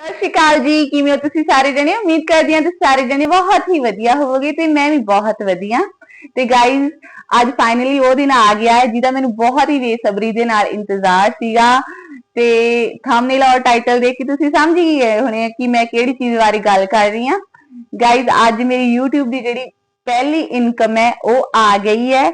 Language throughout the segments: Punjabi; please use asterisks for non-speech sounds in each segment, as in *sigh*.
ਸਤਿ ਸ਼੍ਰੀ ਅਕਾਲ ਜੀ, ਕਿਵੇਂ ਹੋ ਤੁਸੀਂ ਸਾਰੇ ਜਣੇ? ਉਮੀਦ ਕਰਦੀ ਹਾਂ ਤੁਸੀਂ ਸਾਰੇ ਜਣੇ ਬਹੁਤ ਹੀ ਵਧੀਆ ਹੋਵੋਗੇ ਤੇ ਮੈਂ ਵੀ ਬਹੁਤ ਵਧੀਆ। ਤੇ ਗਾਇਜ਼ ਅੱਜ ਫਾਈਨਲੀ ਉਹ ਦਿਨ ਆ ਗਿਆ ਹੈ ਜਿਹਦਾ ਮੈਨੂੰ ਬਹੁਤ ਹੀ ਬੇਸਬਰੀ ਦੇ ਨਾਲ ਇੰਤਜ਼ਾਰ ਸੀਗਾ। ਤੇ ਥੰਬਨੇਲ ਔਰ ਟਾਈਟਲ ਦੇਖ ਕੇ ਤੁਸੀਂ ਸਮਝ ਹੀ ਗਏ ਹੋਣੇ ਕਿ ਮੈਂ ਕਿਹੜੀ ਚੀਜ਼ ਬਾਰੇ ਗੱਲ ਕਰ ਰਹੀ ਹਾਂ। ਗਾਇਜ਼ ਅੱਜ ਮੇਰੀ YouTube ਦੀ ਜਿਹੜੀ ਪਹਿਲੀ ਇਨਕਮ ਹੈ, ਉਹ ਆ ਗਈ ਹੈ।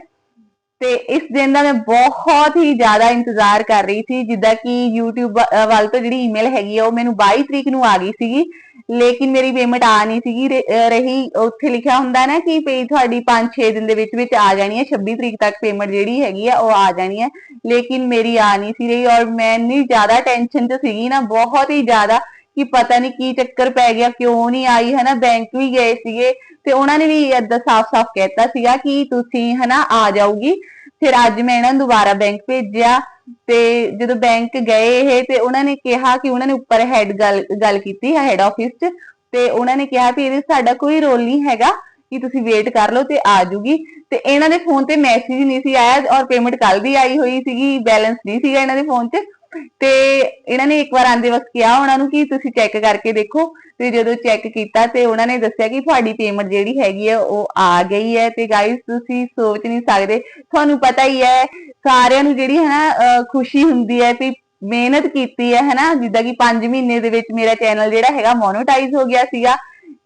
ਤੇ ਇਸ ਦਿਨ ਦਾ ਮੈਂ ਬਹੁਤ ਹੀ ਜ਼ਿਆਦਾ ਇੰਤਜ਼ਾਰ ਕਰ ਰਹੀ ਸੀ, ਜਿੱਦਾਂ ਕਿ YouTube ਵੱਲ ਤੋਂ ਜਿਹੜੀ ਈਮੇਲ ਹੈਗੀ ਆ, ਉਹ ਮੈਨੂੰ 22 ਤਰੀਕ ਨੂੰ ਆ ਗਈ ਸੀਗੀ, ਲੇਕਿਨ ਮੇਰੀ ਪੇਮੈਂਟ ਆ ਨਹੀਂ ਸੀਗੀ ਰਹੀ, ਉੱਥੇ ਲਿਖਿਆ ਹੁੰਦਾ ਨਾ ਕਿ ਪੇ ਤੁਹਾਡੀ 5-6 ਦਿਨ ਦੇ ਵਿੱਚ ਵਿੱਚ ਆ ਜਾਣੀ ਹੈ 26 ਤਰੀਕ ਤੱਕ ਪੇਮੈਂਟ ਜਿਹੜੀ ਹੈਗੀ ਆ, ਉਹ ਆ ਜਾਣੀ ਹੈ, ਲੇਕਿਨ ਮੇਰੀ ਆ ਨਹੀਂ ਸੀ ਰਹੀ ਔਰ ਮੈਂ ਇੰਨੀ ਜ਼ਿਆਦਾ ਟੈਨਸ਼ਨ 'ਚ ਸੀਗੀ ਨਾ, ਬਹੁਤ ਹੀ ਜ਼ਿਆਦਾ ਕਿ ਪਤਾ ਨਹੀਂ ਕੀ ਚੱਕਰ ਪੈ ਗਿਆ, ਕਿਉਂ ਨਹੀਂ ਆਈ, ਹਨਾ ਬੈਂਕ ਵੀ ਗਏ ਸੀਗੇ ਤੇ ਉਹਨਾਂ ਨੇ ਵੀ ਏਦਾਂ ਸਾਫ਼-ਸਾਫ਼ ਕਹਿਤਾ ਸੀਗਾ ਕਿ ਤੁਸੀਂ, ਹਨਾ, ਆ ਜਾਊਗੀ। ਫਿਰ ਅੱਜ ਮੈਂ ਇਹਨਾਂ ਨੂੰ ਦੁਬਾਰਾ ਬੈਂਕ ਭੇਜਿਆ ਤੇ ਜਦੋਂ ਬੈਂਕ ਗਏ ਇਹ ਤੇ ਉਹਨਾਂ ਨੇ ਕਿਹਾ ਕਿ ਉਹਨਾਂ ਨੇ ਉੱਪਰ ਹੈਡ ਗੱਲ ਗੱਲ ਕੀਤੀ ਹੈ ਹੈਡ ਆਫਿਸ 'ਚ ਤੇ ਉਹਨਾਂ ਨੇ ਕਿਹਾ ਵੀ ਇਹਦੇ ਸਾਡਾ ਕੋਈ ਰੋਲ ਨਹੀਂ ਹੈਗਾ ਕਿ ਤੁਸੀਂ ਵੇਟ ਕਰ ਲਓ ਤੇ ਆ ਜੂਗੀ। ਤੇ ਇਹਨਾਂ ਦੇ ਫੋਨ ਤੇ ਮੈਸੇਜ ਨਹੀਂ ਸੀ ਆਇਆ ਔਰ ਪੇਮੈਂਟ ਕੱਲ ਦੀ ਆਈ ਹੋਈ ਸੀਗੀ ਬੈਲੈਂਸ ਨਹੀਂ ਸੀਗਾ ਇਹਨਾਂ ਦੇ ਫੋਨ 'ਚ। ਤੇ ਇਹਨਾਂ ਨੇ ਇੱਕ ਵਾਰ ਆਂਦੇ ਵਕਤ ਕਿਹਾ ਉਹਨਾਂ ਨੂੰ ਕਿ ਤੁਸੀਂ ਚੈੱਕ ਕਰਕੇ ਦੇਖੋ ਤੇ ਜਦੋਂ ਚੈੱਕ ਕੀਤਾ ਤੇ ਉਹਨਾਂ ਨੇ ਦੱਸਿਆ ਕਿ ਤੁਹਾਡੀ ਪੇਮੈਂਟ ਜਿਹੜੀ ਹੈਗੀ ਹੈ ਉਹ ਆ ਗਈ ਹੈ ਤੇ ਗਾਇਸ ਤੁਸੀਂ ਸੋਚ ਨਹੀਂ ਸਕਦੇ। ਤੁਹਾਨੂੰ ਪਤਾ ਹੀ ਹੈ, ਸਾਰਿਆਂ ਨੂੰ ਜਿਹੜੀ ਹੈ ਨਾ ਖੁਸ਼ੀ ਹੁੰਦੀ ਹੈ ਵੀ ਮਿਹਨਤ ਕੀਤੀ ਹੈ ਹਨਾ, ਜਿੱਦਾਂ ਕਿ 5 ਮਹੀਨੇ ਦੇ ਵਿੱਚ ਮੇਰਾ ਚੈਨਲ ਜਿਹੜਾ ਹੈਗਾ ਮੋਨੋਟਾਈਜ਼ ਹੋ ਗਿਆ ਸੀਗਾ।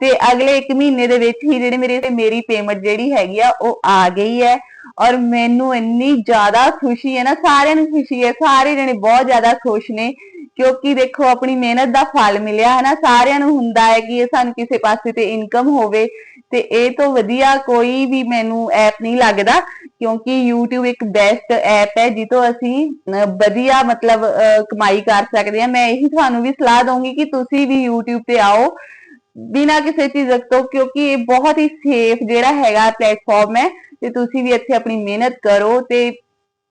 ਤੇ ਅਗਲੇ 1 ਮਹੀਨੇ ਦੇ ਵਿੱਚ ਹੀ ਜਿਹੜੇ ਮੇਰੇ ਤੇ ਮੇਰੀ ਪੇਮੈਂਟ ਜਿਹੜੀ ਹੈਗੀ ਆ, ਉਹ ਆ ਗਈ ਹੈ। ਔਰ ਮੈਨੂੰ ਇੰਨੀ ਜ਼ਿਆਦਾ ਖੁਸ਼ੀ ਹੈ ਨਾ, ਸਾਰਿਆਂ ਨੂੰ ਖੁਸ਼ੀ ਹੈ, ਸਾਰੇ ਜਣੇ ਬਹੁਤ ਜ਼ਿਆਦਾ ਖੁਸ਼ ਨੇ, ਕਿਉਂਕਿ ਦੇਖੋ ਆਪਣੀ ਮਿਹਨਤ ਦਾ ਫਲ ਮਿਲਿਆ ਹੈ ਨਾ ਸਾਰਿਆਂ ਨੂੰ ਹੁੰਦਾ ਹੈ ਕਿ ਇਹ ਸਾਨੂੰ ਕਿਸੇ ਪਾਸੇ ਤੇ ਇਨਕਮ ਹੋਵੇ। ਤੇ ਇਹ ਤੋਂ ਵਧੀਆ ਕੋਈ ਵੀ ਮੈਨੂੰ ਐਪ ਨਹੀਂ ਲੱਗਦਾ, ਕਿਉਂਕਿ YouTube ਇੱਕ ਬੈਸਟ ਐਪ ਹੈ ਜਿੱਤੋਂ ਅਸੀਂ ਵਧੀਆ ਮਤਲਬ ਕਮਾਈ ਕਰ ਸਕਦੇ ਹਾਂ। ਮੈਂ ਇਹੀ ਤੁਹਾਨੂੰ ਵੀ ਸਲਾਹ ਦਊਂਗੀ ਕਿ ਤੁਸੀਂ ਵੀ YouTube ਤੇ ਆਓ। ਬਿਨਾਂ ਕਿਸੇ ਝਿਜਕ ਤੋਂ, ਕਿਉਂਕਿ ਇਹ ਬਹੁਤ ਹੀ ਸੇਫ ਜਿਹੜਾ ਹੈਗਾ ਪਲੇਟਫਾਰਮ ਹੈ, ਤੇ ਤੁਸੀਂ ਵੀ ਇੱਥੇ ਆਪਣੀ ਮਿਹਨਤ ਕਰੋ ਤੇ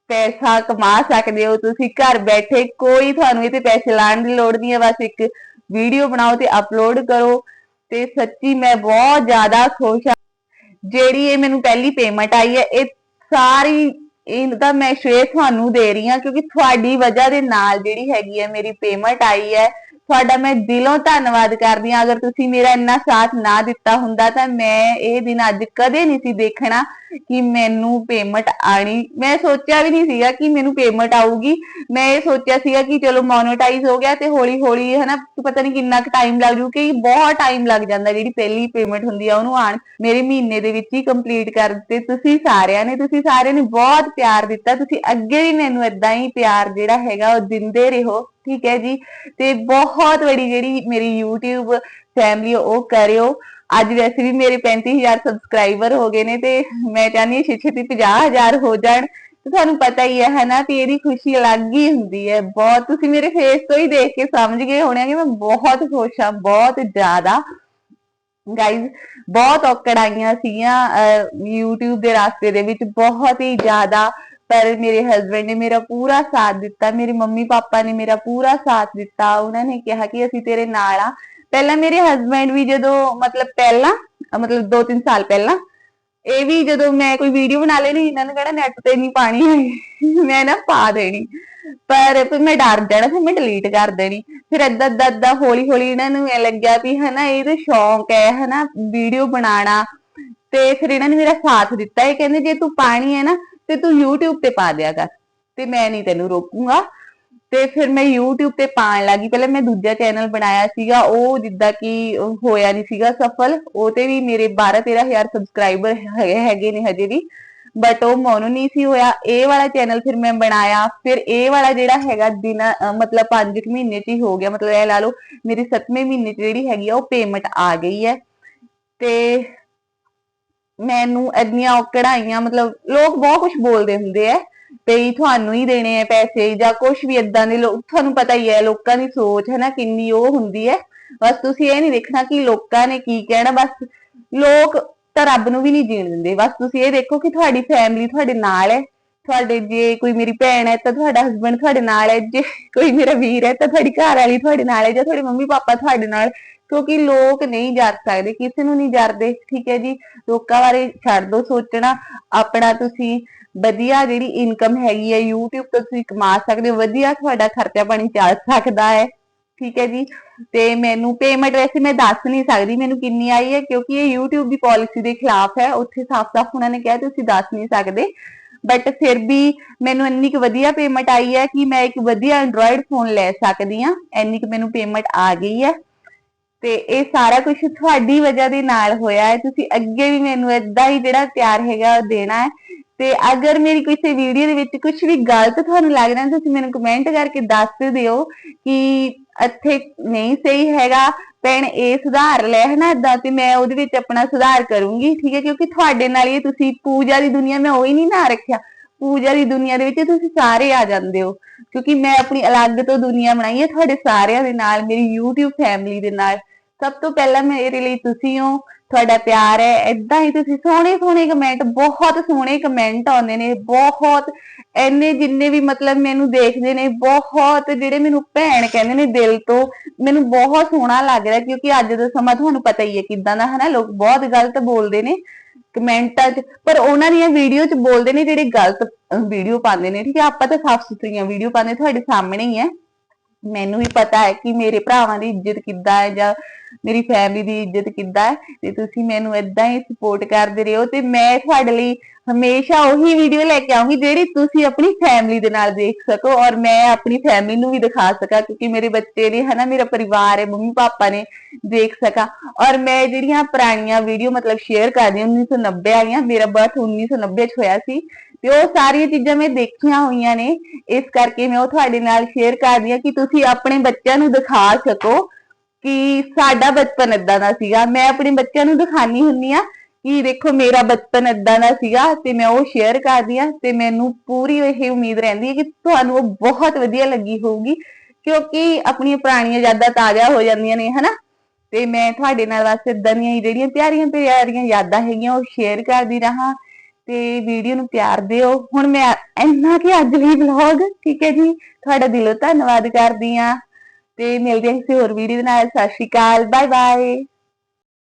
ਪੈਸਾ ਕਮਾ ਸਕਦੇ ਹੋ। ਤੁਸੀਂ ਘਰ ਬੈਠੇ ਕੋਈ ਤੁਹਾਨੂੰ ਇਹ ਤੇ ਪੈਸੇ ਲਾਉਣ ਦੀ ਲੋੜ ਨਹੀਂ ਹੈ, ਬਸ ਇੱਕ ਵੀਡੀਓ ਬਣਾਓ ਤੇ ਅਪਲੋਡ ਕਰੋ। ਤੇ ਸੱਚੀ ਮੈਂ ਬਹੁਤ ਜ਼ਿਆਦਾ ਖੁਸ਼ ਹਾਂ। ਜਿਹੜੀ ਇਹ ਮੈਨੂੰ ਪਹਿਲੀ ਪੇਮੈਂਟ ਆਈ ਹੈ, ਇਹ ਸਾਰੀ ਇਹਦਾ ਮੈਂ ਸ਼ੇਅਰ ਤੁਹਾਨੂੰ ਦੇ ਰਹੀ ਹਾਂ, ਕਿਉਂਕਿ ਤੁਹਾਡੀ ਵਜ੍ਹਾ ਦੇ ਨਾਲ ਜਿਹੜੀ ਹੈਗੀ ਹੈ, ਮੇਰੀ ਪੇਮੈਂਟ ਆਈ ਹੈ। ਤੁਹਾਡਾ ਮੈਂ ਦਿਲੋਂ ਧੰਨਵਾਦ ਕਰਦੀ ਹਾਂ। ਅਗਰ ਤੁਸੀਂ ਮੇਰਾ ਇੰਨਾ ਸਾਥ ਨਾ ਦਿੱਤਾ ਹੁੰਦਾ ਤਾਂ ਮੈਂ ਇਹ ਦਿਨ ਅੱਜ ਕਦੇ ਨਹੀਂ ਸੀ ਦੇਖਣਾ। ਕਿ ਮੈਨੂੰ ਪੇਮੈਂਟ ਆਣੀ ਮੈਂ ਸੋਚਿਆ ਵੀ ਨਹੀਂ ਸੀਗਾ ਕਿ ਮੈਨੂੰ ਪੇਮੈਂਟ ਆਊਗੀ। ਮੈਂ ਇਹ ਸੋਚਿਆ ਸੀਗਾ ਕਿ ਚਲੋ ਮੋਨੋਟਾਈਜ਼ ਹੋ ਗਿਆ ਤੇ ਹੌਲੀ ਹੌਲੀ ਹਨਾ, ਪਤਾ ਨਹੀਂ ਕਿੰਨਾ ਕੁ ਟਾਈਮ ਲੱਗ ਜੂ ਕਿ ਬਹੁਤ ਟਾਈਮ ਲੱਗ ਜਾਂਦਾ ਜਿਹੜੀ ਪਹਿਲੀ ਪੇਮੈਂਟ ਹੁੰਦੀ ਆ, ਉਹਨੂੰ ਆਣ ਮੇਰੇ ਮਹੀਨੇ ਦੇ ਵਿੱਚ ਹੀ ਕੰਪਲੀਟ ਕਰ ਦਿੱਤੇ। ਤੁਸੀਂ ਸਾਰਿਆਂ ਨੇ, ਤੁਸੀਂ ਸਾਰਿਆਂ ਨੇ ਬਹੁਤ ਪਿਆਰ ਦਿੱਤਾ। ਤੁਸੀਂ ਅੱਗੇ ਵੀ ਮੈਨੂੰ ਇਦਾਂ ਹੀ ਪਿਆਰ ਜਿਹੜਾ ਹੈਗਾ, ਉਹ ਦਿੰਦੇ ਰਹੋ। ਠੀਕ ਹੈ ਜੀ? ਤੇ ਬਹੁਤ ਬੜੀ ਜਿਹੜੀ ਮੇਰੀ YouTube ਫੈਮਿਲੀ ਉਹ ਕਰਿਓ। ਅੱਜ ਵੈਸੇ ਵੀ ਮੇਰੇ 35000 ਸਬਸਕ੍ਰਾਈਬਰ ਹੋ ਗਏ ਨੇ ਤੇ ਮੈਂ ਚਾਹੁੰਦੀ ਹਾਂ ਛੇਤੀ 50000 ਹੋ ਜਾਣ। ਤੇ ਤੁਹਾਨੂੰ ਪਤਾ ਹੀ ਹੈ ਹਨਾ ਕਿ ਇਹਦੀ ਖੁਸ਼ੀ ਅਲੱਗ ਹੀ ਹੁੰਦੀ ਹੈ। ਬਹੁਤ ਤੁਸੀਂ ਮੇਰੇ ਫੇਸ ਤੋਂ ਹੀ ਦੇਖ ਕੇ ਸਮਝ ਗਏ ਹੋਣੇ ਕਿ ਮੈਂ ਬਹੁਤ ਖੁਸ਼ ਹਾਂ ਬਹੁਤ ਜ਼ਿਆਦਾ। ਗਾਇਜ਼ ਬਹੁਤ ਔਕੜ ਆਈਆਂ ਸੀਗੀਆਂ ਅਹ, YouTube ਦੇ ਰਾਸਤੇ ਦੇ ਵਿੱਚ ਬਹੁਤ ਹੀ ਜ਼ਿਆਦਾ। ਪਰ ਮੇਰੇ ਹਸਬੰਡ ਨੇ ਮੇਰਾ ਪੂਰਾ ਸਾਥ ਦਿੱਤਾ ਮੇਰੇ ਮੰਮੀ ਪਾਪਾ ਨੇ ਮੇਰਾ ਪੂਰਾ ਸਾਥ ਦਿੱਤਾ। ਉਹਨਾਂ ਨੇ ਕਿਹਾ ਕਿ ਅਸੀਂ ਤੇਰੇ ਨਾਲ ਆ ਪਹਿਲਾਂ ਮੇਰੇ ਹਸਬੰਡ ਵੀ ਜਦੋਂ ਮਤਲਬ ਪਹਿਲਾਂ ਮਤਲਬ 2-3 ਸਾਲ ਪਹਿਲਾਂ, ਇਹ ਵੀ ਜਦੋਂ ਮੈਂ ਕੋਈ ਵੀਡੀਓ ਬਣਾ ਲੈਣੀ, ਇਹਨਾਂ ਨੇ ਕਹਿਣਾ ਨੈਟ ਤੇ ਨਹੀਂ ਪਾਣੀ ਹੈਗੀ। *laughs* ਮੈਂ ਨਾ ਪਾ ਦੇਣੀ। ਪਰ ਫਿਰ ਮੈਂ ਡਰ ਜਾਣਾ, ਫਿਰ ਮੈਂ ਡਿਲੀਟ ਕਰ ਦੇਣੀ। ਫਿਰ ਏਦਾਂ ਏਦਾਂ ਏਦਾਂ ਹੌਲੀ ਹੌਲੀ ਇਹਨਾਂ ਨੂੰ ਇਹ ਲੱਗਿਆ ਵੀ ਹਨਾ, ਇਹ ਤਾਂ ਸ਼ੌਂਕ ਹੈ ਹਨਾ ਵੀਡੀਓ ਬਣਾਉਣਾ। ਤੇ ਫਿਰ ਇਹਨਾਂ ਨੇ ਮੇਰਾ ਸਾਥ ਦਿੱਤਾ। ਇਹ ਕਹਿੰਦੇ, ਜੇ ਤੂੰ ਪਾਣੀ ਹੈ ਨਾ, ਤੇ ਤੂੰ YouTube ਤੇ ਪਾ ਦਿਆ ਕਰ। ਤੇ ਮੈਂ ਨਹੀਂ ਤੈਨੂੰ ਰੋਕੂੰਗਾ। ਤੇ ਫਿਰ ਮੈਂ YouTube ਤੇ ਪਾਣ ਲੱਗੀ। ਪਹਿਲਾਂ ਮੈਂ ਦੂਜਾ ਚੈਨਲ ਬਣਾਇਆ ਸੀਗਾ, ਉਹ ਜਿੱਦਾਂ ਕਿ ਹੋਇਆ ਨਹੀਂ ਸੀਗਾ ਸਫਲ, ਉਹ ਤੇ ਵੀ ਮੇਰੇ 12 13000 ਸਬਸਕ੍ਰਾਈਬਰ ਹੈਗੇ ਨੇ ਹਜੇ ਵੀ। ਬਟ ਉਹ ਮੋਨੋ ਨਹੀਂ ਸੀ ਹੋਇਆ। ਇਹ ਵਾਲਾ ਚੈਨਲ ਫਿਰ ਮੈਂ ਬਣਾਇਆ। ਫਿਰ ਇਹ ਵਾਲਾ ਜਿਹੜਾ ਹੈਗਾ ਦਿਨ ਮਤਲਬ 5 ਮਹੀਨੇ ਚ ਹੀ ਹੋ ਗਿਆ। ਮਤਲਬ ਇਹ ਲਾ ਲਓ, ਮੇਰੀ 7ਵੇਂ ਮਹੀਨੇ ਚ ਜਿਹੜੀ ਹੈਗੀ ਆ, ਉਹ ਪੇਮੈਂਟ ਆ ਗਈ ਹੈ। ਤੇ ਮੈਨੂੰ ਇੰਨੀਆਂ ਔਕੜਾਈਆਂ ਮਤਲਬ ਲੋਕ ਬਹੁਤ ਕੁਝ ਬੋਲਦੇ ਹੁੰਦੇ ਆ। ਵੀ ਤੁਹਾਨੂੰ ਹੀ ਦੇਣੇ ਆ ਪੈਸੇ ਜਾਂ ਕੁਝ ਵੀ ਇਦਾਂ ਦੇ ਲੋਕ ਤੁਹਾਨੂੰ ਪਤਾ ਹੀ ਹੈ, ਲੋਕਾਂ ਦੀ ਸੋਚ ਹੈ ਨਾ ਕਿੰਨੀ ਉਹ ਹੁੰਦੀ ਹੈ। ਬਸ ਤੁਸੀਂ ਇਹ ਨਹੀਂ ਦੇਖਣਾ ਕਿ ਲੋਕਾਂ ਨੇ ਕੀ ਕਹਿਣਾ, ਬਸ ਲੋਕ ਤਾਂ ਰੱਬ ਨੂੰ ਵੀ ਨਹੀਂ ਜੀਣ ਦਿੰਦੇ। ਬਸ ਤੁਸੀਂ ਇਹ ਦੇਖੋ ਕਿ ਤੁਹਾਡੀ ਫੈਮਿਲੀ ਤੁਹਾਡੇ ਨਾਲ ਹੈ। ਤੁਹਾਡੇ ਜੇ ਕੋਈ ਮੇਰੀ ਭੈਣ ਹੈ ਤਾਂ ਤੁਹਾਡਾ ਹਸਬੰਡ ਤੁਹਾਡੇ ਨਾਲ ਹੈ। ਜੇ ਕੋਈ ਮੇਰਾ ਵੀਰ ਹੈ ਤਾਂ ਤੁਹਾਡੀ ਘਰ ਵਾਲੀ ਤੁਹਾਡੇ ਨਾਲ ਹੈ ਜਾਂ ਤੁਹਾਡੇ ਮੰਮੀ ਪਾਪਾ ਤੁਹਾਡੇ ਨਾਲ ਕਿਉਂਕਿ ਲੋਕ ਨਹੀਂ ਜਰ ਸਕਦੇ, ਕਿਸੇ ਨੂੰ ਨਹੀਂ ਜਰਦੇ, ਠੀਕ ਹੈ ਜੀ? ਲੋਕਾਂ ਬਾਰੇ ਛੱਡ ਦੋ ਸੋਚਣਾ, ਆਪਣਾ ਤੁਸੀਂ ਵਧੀਆ ਜਿਹੜੀ ਇਨਕਮ ਹੈਗੀ ਹੈ YouTube ਤੋਂ ਤੁਸੀਂ ਕਮਾ ਸਕਦੇ ਹੋ, ਵਧੀਆ ਤੁਹਾਡਾ ਖਰਚਾ ਪਾਣੀ ਚੱਲ ਸਕਦਾ ਹੈ, ਠੀਕ ਹੈ ਜੀ? ਤੇ ਮੈਨੂੰ ਪੇਮੈਂਟ ਵੈਸੇ ਮੈਂ ਦੱਸ ਨਹੀਂ ਸਕਦੀ, ਮੈਨੂੰ ਕਿੰਨੀ ਆਈ ਹੈ, ਕਿਉਂਕਿ ਇਹ YouTube ਦੀ ਪਾਲਿਸੀ ਦੇ ਖਿਲਾਫ ਹੈ, ਉੱਥੇ ਸਾਫ਼-ਸਾਫ਼ ਉਹਨਾਂ ਨੇ ਕਿਹਾ, ਤੁਸੀਂ ਦੱਸ ਨਹੀਂ ਸਕਦੇ। ਬਟ ਫਿਰ ਵੀ ਮੈਨੂੰ ਇੰਨੀ ਕੁ ਵਧੀਆ ਪੇਮੈਂਟ ਆਈ ਹੈ ਕਿ ਮੈਂ ਇੱਕ ਵਧੀਆ ਐਂਡਰੋਇਡ ਫੋਨ ਲੈ ਸਕਦੀ ਆ ਇੰਨੀ ਕੁ ਮੈਨੂੰ ਪੇਮੈਂਟ ਆ ਗਈ ਹੈ। ਤੇ ਇਹ ਸਾਰਾ ਕੁਝ ਤੁਹਾਡੀ ਵਜ੍ਹਾ ਦੇ ਨਾਲ ਹੋਇਆ ਹੈ। ਤੁਸੀਂ ਅੱਗੇ ਵੀ ਮੈਨੂੰ ਇਦਾਂ ਹੀ ਜਿਹੜਾ ਪਿਆਰ ਹੈਗਾ ਉਹ ਦੇਣਾ ਹੈ। ਤੇ ਅਗਰ ਮੇਰੀ ਕਿਸੇ ਵੀਡੀਓ ਦੇ ਵਿੱਚ ਕੁਝ ਵੀ ਗਲਤ ਤੁਹਾਨੂੰ ਲੱਗ ਰਿਹਾ ਤੁਸੀਂ ਮੈਨੂੰ ਕਮੈਂਟ ਕਰਕੇ ਦੱਸ ਦਿਓ ਕਿ ਇੱਥੇ ਨਹੀਂ ਸਹੀ ਹੈਗਾ। ਭੈਣ, ਇਹ ਸੁਧਾਰ ਲੈ, ਹਨਾ? ਏਦਾਂ ਤੇ ਮੈਂ ਉਹਦੇ ਵਿੱਚ ਆਪਣਾ ਸੁਧਾਰ ਕਰੂੰਗੀ, ਠੀਕ ਹੈ? ਕਿਉਂਕਿ ਤੁਹਾਡੇ ਨਾਲ ਹੀ ਤੁਸੀਂ ਪੂਜਾ ਦੀ ਦੁਨੀਆ ਮੈਂ ਉਹੀ ਨਹੀਂ ਨਾ ਰੱਖਿਆ। ਪੂਜਾ ਦੀ ਦੁਨੀਆ ਦੇ ਵਿੱਚ ਤੁਸੀਂ ਸਾਰੇ ਆ ਜਾਂਦੇ ਹੋ। ਕਿਉਂਕਿ ਮੈਂ ਆਪਣੀ ਅਲੱਗ ਤੋਂ ਦੁਨੀਆ ਬਣਾਈ ਹੈ ਤੁਹਾਡੇ ਸਾਰਿਆਂ ਦੇ ਨਾਲ, ਮੇਰੀ YouTube ਫੈਮਿਲੀ ਦੇ ਨਾਲ। ਸਭ ਤੋਂ ਪਹਿਲਾਂ ਮੇਰੇ ਲਈ ਤੁਸੀਂ ਹੋ, ਤੁਹਾਡਾ ਪਿਆਰ ਹੈ ਇਦਾਂ ਹੀ ਤੁਸੀਂ ਸੋਹਣੇ ਸੋਹਣੇ ਕਮੈਂਟ ਬਹੁਤ ਸੋਹਣੇ ਕਮੈਂਟ ਆਉਂਦੇ ਨੇ, ਬਹੁਤ ਐਨੇ ਜਿੰਨੇ ਵੀ ਮਤਲਬ ਮੈਨੂੰ ਦੇਖਦੇ ਨੇ, ਬਹੁਤ ਜਿਹੜੇ ਮੈਨੂੰ ਭੈਣ ਕਹਿੰਦੇ ਨੇ ਦਿਲ ਤੋਂ, ਮੈਨੂੰ ਬਹੁਤ ਸੋਹਣਾ ਲੱਗ ਰਿਹਾ ਕਿਉਂਕਿ ਅੱਜ ਦਾ ਸਮਾਂ ਤੁਹਾਨੂੰ ਪਤਾ ਹੀ ਹੈ ਕਿਦਾਂ ਦਾ, ਹਨਾ, ਲੋਕ ਬਹੁਤ ਗਲਤ ਬੋਲਦੇ ਨੇ ਕਮੈਂਟਾਂ 'ਚ, ਪਰ ਉਹਨਾਂ ਦੀਆਂ ਵੀਡੀਓ 'ਚ ਬੋਲਦੇ ਨੇ ਜਿਹੜੇ ਗਲਤ ਵੀਡੀਓ ਪਾਉਂਦੇ ਨੇ, ਠੀਕ ਹੈ, ਆਪਾਂ ਤਾਂ ਸਾਫ਼ ਸੁਥਰੀਆਂ ਵੀਡੀਓ ਪਾਉਂਦੇ, ਤੁਹਾਡੇ ਸਾਹਮਣੇ ਹੀ ਹੈ। ਮੈਨੂੰ ਵੀ ਪਤਾ ਹੈ ਕਿ ਮੇਰੇ ਭਰਾਵਾਂ ਦੀ ਇੱਜ਼ਤ ਕਿੱਦਾਂ ਹੈ ਜਾਂ ਮੇਰੀ ਫੈਮਿਲੀ ਦੀ ਇੱਜ਼ਤ ਕਿੱਦਾਂ ਹੈ। ਤੇ ਤੁਸੀਂ ਮੈਨੂੰ ਇਦਾਂ ਹੀ ਸਪੋਰਟ ਕਰਦੇ ਰਹੋ ਤੇ ਮੈਂ ਤੁਹਾਡੇ ਲਈ ਹਮੇਸ਼ਾ ਉਹੀ ਵੀਡੀਓ ਲੈ ਕੇ ਆਉਂਗੀ ਜਿਹੜੀ ਤੁਸੀਂ ਆਪਣੀ ਫੈਮਿਲੀ ਦੇ ਨਾਲ ਦੇਖ ਸਕੋ ਔਰ ਮੈਂ ਆਪਣੀ ਫੈਮਿਲੀ ਨੂੰ ਵੀ ਦਿਖਾ ਸਕਾਂ ਕਿਉਂਕਿ ਮੇਰੇ ਬੱਚੇ ਨੇ ਹਨਾ, ਮੇਰਾ ਪਰਿਵਾਰ ਹੈ, ਮੰਮੀ ਪਾਪਾ ਨੇ ਦੇਖ ਸਕਾਂ ਔਰ ਮੈਂ ਜਿਹੜੀਆਂ ਪੁਰਾਣੀਆਂ ਵੀਡੀਓ ਮਤਲਬ ਸ਼ੇਅਰ ਕਰਦੀ ਹਾਂ 1990 ਵਾਲੀਆਂ, ਮੇਰਾ ਬਰਥ 1990 ਚ ਹੋਇਆ ਸੀ ਤੇ ਉਹ ਸਾਰੀਆਂ ਚੀਜ਼ਾਂ ਮੈਂ ਦੇਖੀਆਂ ਹੋਈਆਂ ਨੇ, ਇਸ ਕਰਕੇ ਮੈਂ ਉਹ ਤੁਹਾਡੇ ਨਾਲ ਸ਼ੇਅਰ ਕਰਦੀ ਹਾਂ ਕਿ ਤੁਸੀਂ ਆਪਣੇ ਬੱਚਿਆਂ ਨੂੰ ਦਿਖਾ ਸਕੋ ਕਿ ਸਾਡਾ ਬਚਪਨ ਇਦਾਂ ਦਾ ਸੀਗਾ। ਮੈਂ ਆਪਣੇ ਬੱਚਿਆਂ ਨੂੰ ਦਿਖਾਣੀ ਹੁੰਨੀ ਆ ਕਿ ਦੇਖੋ ਮੇਰਾ ਬਚਪਨ ਇਦਾਂ ਦਾ ਸੀਗਾ ਤੇ ਮੈਂ ਉਹ ਸ਼ੇਅਰ ਕਰਦੀ ਆ ਤੇ ਮੈਨੂੰ ਪੂਰੀ ਇਹ ਉਮੀਦ ਰਹਿੰਦੀ ਹੈ ਕਿ ਤੁਹਾਨੂੰ ਉਹ ਬਹੁਤ ਵਧੀਆ ਲੱਗੀ ਹੋਊਗੀ, ਕਿਉਂਕਿ ਆਪਣੀਆਂ ਪੁਰਾਣੀਆਂ ਯਾਦਾਂ ਤਾਜ਼ਾ ਹੋ ਜਾਂਦੀਆਂ ਨੇ, ਹਨਾ? ਤੇ ਮੈਂ ਤੁਹਾਡੇ ਨਾਲ ਵਾਸਤੇ ਇਦਾਂ ਦੀਆਂ ਜਿਹੜੀਆਂ ਪਿਆਰੀਆਂ ਪਿਆਰੀਆਂ ਯਾਦਾਂ ਹੈਗੀਆਂ ਉਹ ਸ਼ੇਅਰ ਕਰਦੀ ਰਹਾ ਤੇ ਵੀਡੀਓ ਨੂੰ ਪਿਆਰ ਦਿਓ। ਹੁਣ ਮੈਂ ਇੰਨਾ ਕਿ ਅੱਜ ਲਈ ਵਲੌਗ ਠੀਕ ਹੈ ਜੀ? ਤੁਹਾਡਾ ਦਿਲੋਂ ਧੰਨਵਾਦ ਕਰਦੀ ਆ ਤੇ ਮਿਲਦੇ ਹਾਂ ਕਿਸੇ ਹੋਰ ਵੀਡੀਓ ਦੇ ਨਾਲ। ਸਤਿ ਸ਼੍ਰੀ ਅਕਾਲ ਬਾਏ ਬਾਏ